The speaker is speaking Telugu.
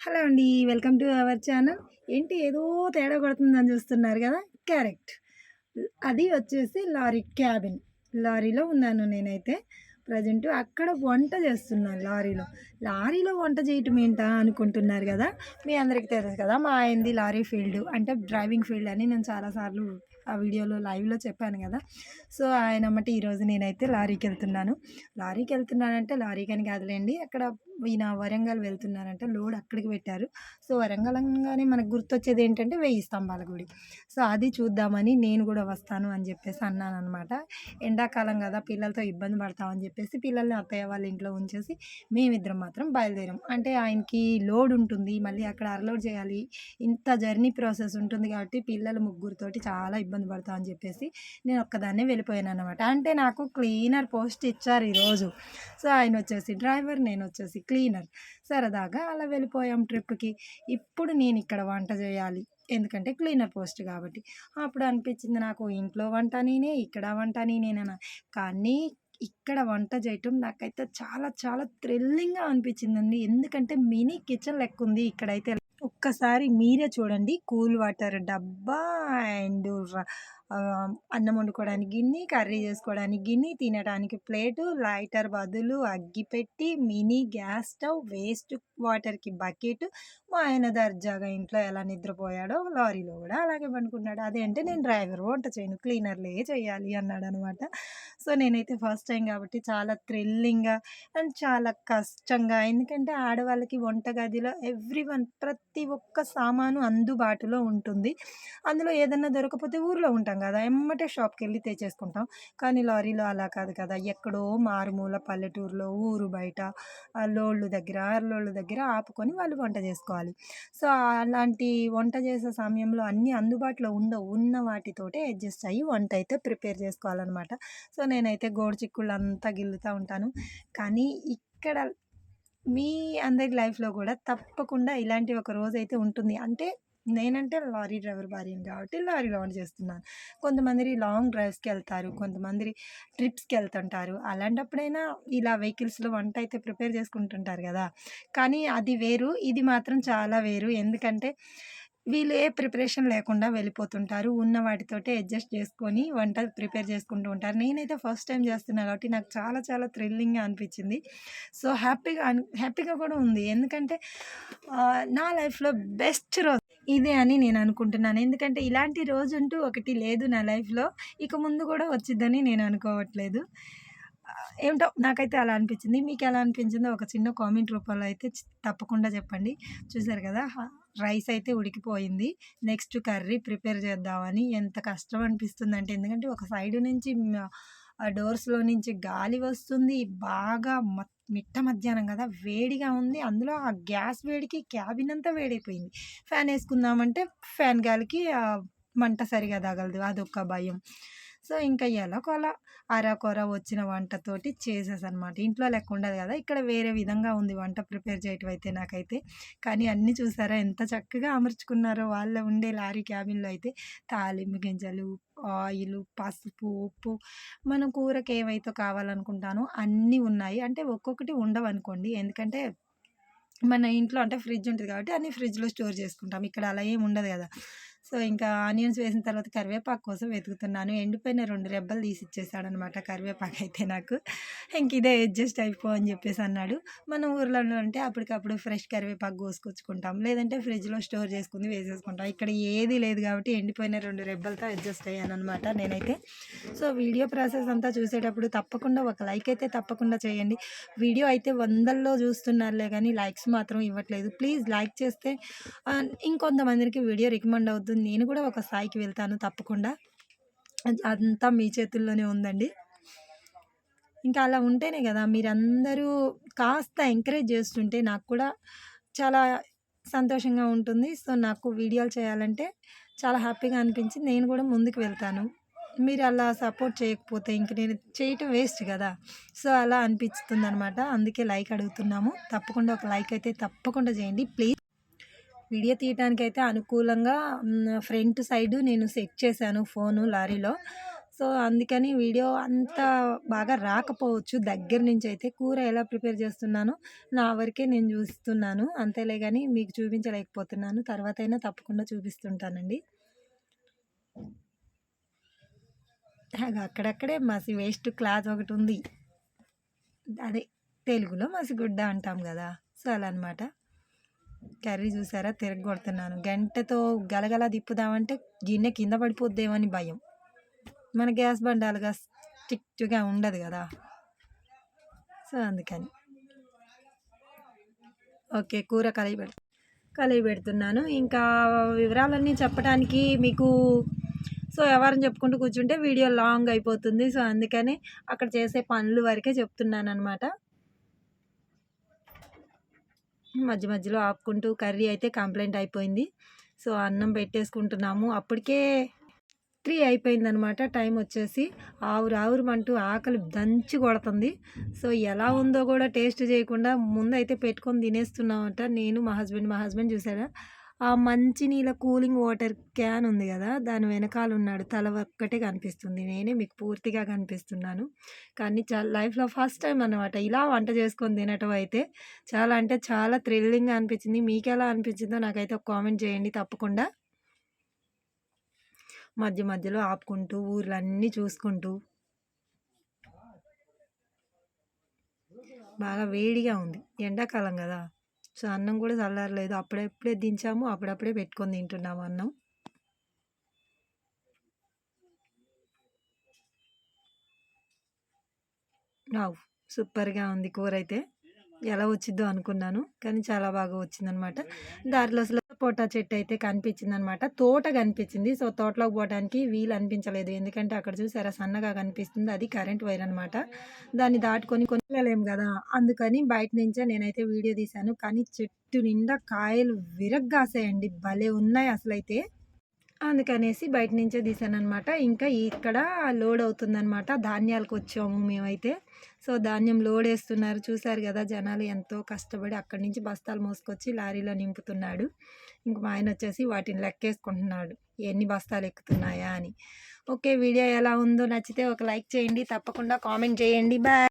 హలో అండి వెల్కమ్ టు అవర్ ఛానల్. ఏంటి ఏదో తేడా కొడుతుందని చూస్తున్నారు కదా? క్యారెక్ట్ అది వచ్చేసి లారీ క్యాబిన్. లారీలో ఉన్నాను నేనైతే. ప్రజెంట్ అక్కడ వంట చేస్తున్నాను లారీలో. లారీలో వంట చేయటం ఏంటా అనుకుంటున్నారు కదా? మీ అందరికీ తెలుసు కదా మా ఆయనది లారీ ఫీల్డ్. అంటే డ్రైవింగ్ ఫీల్డ్ అని నేను చాలాసార్లు ఆ వీడియోలో లైవ్లో చెప్పాను కదా. సో ఆయన అమ్మటి ఈరోజు నేనైతే లారీకి వెళ్తున్నాను లారీకి వెళ్తున్నానంటే లారీకి అని కాదులేండి అక్కడ ఈయన వరంగల్ వెళ్తున్నారంటే లోడ్ అక్కడికి పెట్టారు. సో వరంగల్ అనగానే మనకు గుర్తొచ్చేది ఏంటంటే వెయ్యి స్తంభాల గుడి. సో అది చూద్దామని నేను కూడా వస్తాను అని చెప్పేసి అన్నాను అనమాట ఎండాకాలం కదా పిల్లలతో ఇబ్బంది పడతామని చెప్పేసి పిల్లల్ని అత్తయ్య వాళ్ళ ఇంట్లో ఉంచేసి మేమిద్దరం మాత్రం బయలుదేరాం. అంటే ఆయనకి లోడ్ ఉంటుంది మళ్ళీ అక్కడ అర్లోడ్ చేయాలి. ఇంత జర్నీ ప్రాసెస్ ఉంటుంది కాబట్టి పిల్లలు ముగ్గురితోటి చాలా ఇబ్బంది పడతామని అని చెప్పేసి నేను ఒక్కదాన్నే వెళ్ళిపోయాను అనమాట అంటే నాకు క్లీనర్ పోస్ట్ ఇచ్చారు ఈరోజు. సో ఆయన వచ్చేసి డ్రైవర్ నేను వచ్చేసి క్లీనర్. సరదాగా అలా వెళ్ళిపోయాం ట్రిప్కి. ఇప్పుడు నేను ఇక్కడ వంట చేయాలి. ఎందుకంటే క్లీనర్ పోస్ట్ కాబట్టి. అప్పుడు అనిపించింది నాకు ఇంట్లో వంట నేనే ఇక్కడ వంట నేనేనా. కానీ ఇక్కడ వంట చేయటం నాకైతే చాలా చాలా థ్రిల్లింగ్గా అనిపించిందండి. ఎందుకంటే మినీ కిచెన్ లెక్క ఉంది ఇక్కడైతే. ఒక్కసారి మీరే చూడండి. కూల్ వాటర్ డబ్బా అండ్ అన్నం వండుకోవడానికి గిన్నె కర్రీ చేసుకోవడానికి గిన్నె తినడానికి ప్లేటు లైటర్ బదులు అగ్గిపెట్టి మినీ గ్యాస్ స్టవ్ వేస్ట్ వాటర్కి బకెట్ మా ఆయన దర్జాగా ఇంట్లో ఎలా నిద్రపోయాడో లారీలో కూడా అలాగే పనుకున్నాడు అదేంటే నేను డ్రైవర్ వంట చేయను క్లీనర్లే చేయాలి అన్నాడు అనమాట సో నేనైతే ఫస్ట్ టైం కాబట్టి చాలా థ్రిల్లింగ్గా అండ్ చాలా కష్టంగా. ఎందుకంటే ఆడవాళ్ళకి వంటగదిలో ఎవ్రీ వన్ ప్రతి ఒక్క సామాను అందుబాటులో ఉంటుంది. అందులో ఏదన్నా దొరకపోతే ఊర్లో ఉంటాం కదా ఎమ్మటే షాప్కి వెళ్ళి తెచ్చేసుకుంటాం. కానీ లారీలో అలా కాదు కదా ఎక్కడో మారుమూల పల్లెటూరులో ఊరు బయట లోళ్ళు దగ్గర అర్లోళ్ళు దగ్గర ఆపుకొని వాళ్ళు వంట చేసుకోవాలి. సో అలాంటి వంట చేసే సమయంలో అన్నీ అందుబాటులో ఉండవు. ఉన్న వాటితోటే అడ్జస్ట్ అయ్యి వంట అయితే ప్రిపేర్ చేసుకోవాలన్నమాట. సో నేనైతే గోడు చిక్కుళ్ళు అంతా గిల్లుతూ ఉంటాను. కానీ ఇక్కడ మీ అందరి లైఫ్లో కూడా తప్పకుండా ఇలాంటి ఒక రోజు అయితే ఉంటుంది. అంటే నేనంటే లారీ డ్రైవర్ భార్యను కాబట్టి లారీలో వంట చేస్తున్నాను. కొంతమంది లాంగ్ డ్రైవ్స్కి వెళ్తారు కొంతమంది ట్రిప్స్కి వెళ్తుంటారు అలాంటప్పుడైనా ఇలా వెహికల్స్లో వంట అయితే ప్రిపేర్ చేసుకుంటుంటారు కదా! కానీ అది వేరు ఇది మాత్రం చాలా వేరు. ఎందుకంటే వీళ్ళు ఏ ప్రిపరేషన్ లేకుండా వెళ్ళిపోతుంటారు ఉన్న వాటితోటే అడ్జస్ట్ చేసుకొని వంట ప్రిపేర్ చేసుకుంటూ ఉంటారు. నేనైతే ఫస్ట్ టైం చేస్తున్నా కాబట్టి నాకు చాలా చాలా థ్రిల్లింగ్గా అనిపించింది. సో హ్యాపీగా హ్యాపీగా కూడా ఉంది. ఎందుకంటే నా లైఫ్లో బెస్ట్ రోజు ఇదే అని నేను అనుకుంటున్నాను. ఎందుకంటే ఇలాంటి రోజు అంటూ ఒకటి లేదు నా లైఫ్లో. ఇక ముందు కూడా వచ్చిద్దని నేను అనుకోవట్లేదు. ఏమిటో నాకైతే అలా అనిపించింది. మీకు ఎలా అనిపించిందో ఒక చిన్న కామెంట్ రూపంలో అయితే తప్పకుండా చెప్పండి. చూసారు కదా? రైస్ అయితే ఉడికిపోయింది. నెక్స్ట్ కర్రీ ప్రిపేర్ చేద్దామని ఎంత కష్టం అనిపిస్తుంది అంటే ఎందుకంటే ఒక సైడ్ నుంచి ఆ డోర్స్లో నుంచి గాలి వస్తుంది. బాగా మిట్ట మధ్యాహ్నం కదా వేడిగా ఉంది. అందులో ఆ గ్యాస్ వేడికి క్యాబిన్ అంతా వేడైపోయింది. ఫ్యాన్ వేసుకుందామంటే ఫ్యాన్ గాలికి మంట సరిగా తగలదు. అదొక భయం. సో ఇంకా ఎలాగోలా అరకొర వచ్చిన వంటతోటి చేసేసనమాట. ఇంట్లో లెక్క ఉండదు కదా! ఇక్కడ వేరే విధంగా ఉంది వంట ప్రిపేర్ చేయటం అయితే నాకైతే. కానీ అన్నీ చూసారా? ఎంత చక్కగా అమర్చుకున్నారో వాళ్ళ ఉండే లారీ క్యాబిన్లో అయితే తాలింపు గింజలు ఆయిల్ పసుపు ఉప్పు మన కూరకి ఏవైతే కావాలనుకుంటానో అన్నీ ఉన్నాయి. అంటే ఒక్కొక్కటి ఉండవనుకోండి. ఎందుకంటే మన ఇంట్లో అంటే ఫ్రిడ్జ్ ఉంటుంది కాబట్టి అన్నీ ఫ్రిడ్జ్లో స్టోర్ చేసుకుంటాం. ఇక్కడ అలా ఏమి ఉండదు కదా! సో ఇంకా ఆనియన్స్ వేసిన తర్వాత కరివేపాకు కోసం వెతుకుతున్నాను. ఎండిపోయిన రెండు రెబ్బలు తీసి ఇచ్చేసాడనమాట కరివేపాకు అయితే నాకు. ఇంక ఇదే అడ్జస్ట్ అయిపో అని చెప్పేసి అన్నాడు. మన ఊర్లో అంటే అప్పటికప్పుడు ఫ్రెష్ కరివేపాకు కోసుకొచ్చుకుంటాం. లేదంటే ఫ్రిడ్జ్లో స్టోర్ చేసుకుని వేసేసుకుంటాం. ఇక్కడ ఏది లేదు కాబట్టి ఎండిపోయిన రెండు రెబ్బలతో అడ్జస్ట్ అయ్యాను అనమాట నేనైతే. సో వీడియో ప్రాసెస్ అంతా చూసేటప్పుడు తప్పకుండా ఒక లైక్ అయితే తప్పకుండా చేయండి. వీడియో అయితే వందల్లో చూస్తున్నారులే కానీ లైక్స్ మాత్రం ఇవ్వట్లేదు. ప్లీజ్ లైక్ చేస్తే ఇంకొంతమందికి వీడియో రికమెండ్ అవుతుంది నేను కూడా ఒక స్థాయికి వెళ్తాను తప్పకుండా. అంతా మీ చేతుల్లోనే ఉందండి. ఇంకా అలా ఉంటేనే కదా మీరందరూ కాస్త ఎంకరేజ్ చేస్తుంటే నాకు కూడా చాలా సంతోషంగా ఉంటుంది. సో నాకు వీడియోలు చేయాలంటే చాలా హ్యాపీగా అనిపించి నేను కూడా ముందుకు వెళ్తాను. మీరు అలా సపోర్ట్ చేయకపోతే ఇంక నేను చేయటం వేస్ట్ కదా. సో అలా అనిపిస్తుంది అనమాట అందుకే లైక్ అడుగుతున్నాము. తప్పకుండా ఒక లైక్ అయితే తప్పకుండా చేయండి. ప్లీజ్ వీడియో తీయడానికి అయితే అనుకూలంగా ఫ్రంట్ సైడ్ నేను సెట్ చేశాను ఫోను లారీలో. సో అందుకని వీడియో అంత బాగా రాకపోవచ్చు. దగ్గర నుంచి అయితే కూర ఎలా ప్రిపేర్ చేస్తున్నానో నా వరకే నేను చూస్తున్నాను. అంతేలే కానీ మీకు చూపించలేకపోతున్నాను. తర్వాత అయినా తప్పకుండా చూపిస్తుంటానండి. అక్కడక్కడే మసి వేస్ట్ క్లాత్ ఒకటి ఉంది అదే తెలుగులో మసిగుడ్డ అంటాం కదా. సో అలా అనమాట కర్రీ చూసారా? తిరగొడుతున్నాను గంటతో గలగల తిప్పుదామంటే గిన్నె కింద పడిపోద్దేమని భయం. మన గ్యాస్ బండాలుగా స్టిక్గా ఉండదు కదా. సో అందుకని. ఓకే కూర కలిగి పెడు కలిగి పెడుతున్నాను. ఇంకా వివరాలన్నీ చెప్పడానికి మీకు సో ఎవరిని చెప్పుకుంటూ కూర్చుంటే వీడియో లాంగ్ అయిపోతుంది. సో అందుకని అక్కడ చేసే పనులు వరకే చెప్తున్నాను అనమాట మధ్య మధ్యలో ఆపుకుంటూ కర్రీ అయితే కంప్లైంట్ అయిపోయింది. సో అన్నం పెట్టేసుకుంటున్నాము. అప్పటికే త్రీ అయిపోయిందనమాట టైం వచ్చేసి ఆవురు ఆవురమంటూ ఆకలి దంచి కొడుతుంది. సో ఎలా ఉందో కూడా టేస్ట్ చేయకుండా ముందైతే పెట్టుకొని తినేస్తున్నామట నేను మా హస్బెండ్. మా హస్బెండ్ చూసారా? ఆ మంచినీళ్ళ కూలింగ్ వాటర్ క్యాన్ ఉంది కదా దాని వెనకాల ఉన్నాడు. తల ఒక్కటే కనిపిస్తుంది. నేనే మీకు పూర్తిగా కనిపిస్తున్నాను. కానీ చాలా లైఫ్లో ఫస్ట్ టైం అనమాట ఇలా వంట చేసుకొని తినటం అయితే చాలా అంటే చాలా థ్రిల్లింగ్గా అనిపించింది. మీకు ఎలా అనిపించిందో నాకైతే ఒక కామెంట్ చేయండి తప్పకుండా. మధ్య మధ్యలో ఆపుకుంటూ ఊర్లన్నీ చూసుకుంటూ. బాగా వేడిగా ఉంది. ఎండాకాలం కదా. సో అన్నం కూడా చల్లారలేదు. అప్పుడప్పుడే దించాము. అప్పుడప్పుడే పెట్టుకొని తింటున్నాము అన్నం. వావ్! సూపర్గా ఉంది కూర అయితే ఎలా వచ్చిద్దో అనుకున్నాను. కానీ చాలా బాగా వచ్చిందనమాట దారిలో అసలు సపోటా చెట్టు అయితే కనిపించింది అనమాట తోట కనిపించింది. సో తోటలోకి పోవడానికి వీలు అనిపించలేదు. ఎందుకంటే అక్కడ చూసారా సన్నగా కనిపిస్తుంది. అది కరెంట్ వైర్ అనమాట. దాన్ని దాటుకొని కొన్ని వెళ్ళలేము కదా. అందుకని బయట నుంచే నేనైతే వీడియో తీశాను. కానీ చెట్టు నిండా కాయలు విరగ్గాసాయండి. భలే ఉన్నాయి అసలైతే. అందుకనేసి బయట నుంచే తీసాను అనమాట ఇంకా ఇక్కడ లోడ్ అవుతుందన్నమాట. ధాన్యాలకు వచ్చాము మేమైతే. సో ధాన్యం లోడ్ వేస్తున్నారు. చూసారు కదా జనాలు ఎంతో కష్టపడి అక్కడి నుంచి బస్తాలు మోసుకొచ్చి లారీలో నింపుతున్నాడు. ఇంక మా ఆయన వచ్చేసి వాటిని లెక్కేసుకుంటున్నాడు. ఎన్ని బస్తాలు ఎక్కుతున్నాయా అని. ఓకే వీడియో ఎలా ఉందో నచ్చితే ఒక లైక్ చేయండి. తప్పకుండా కామెంట్ చేయండి. బాయ్.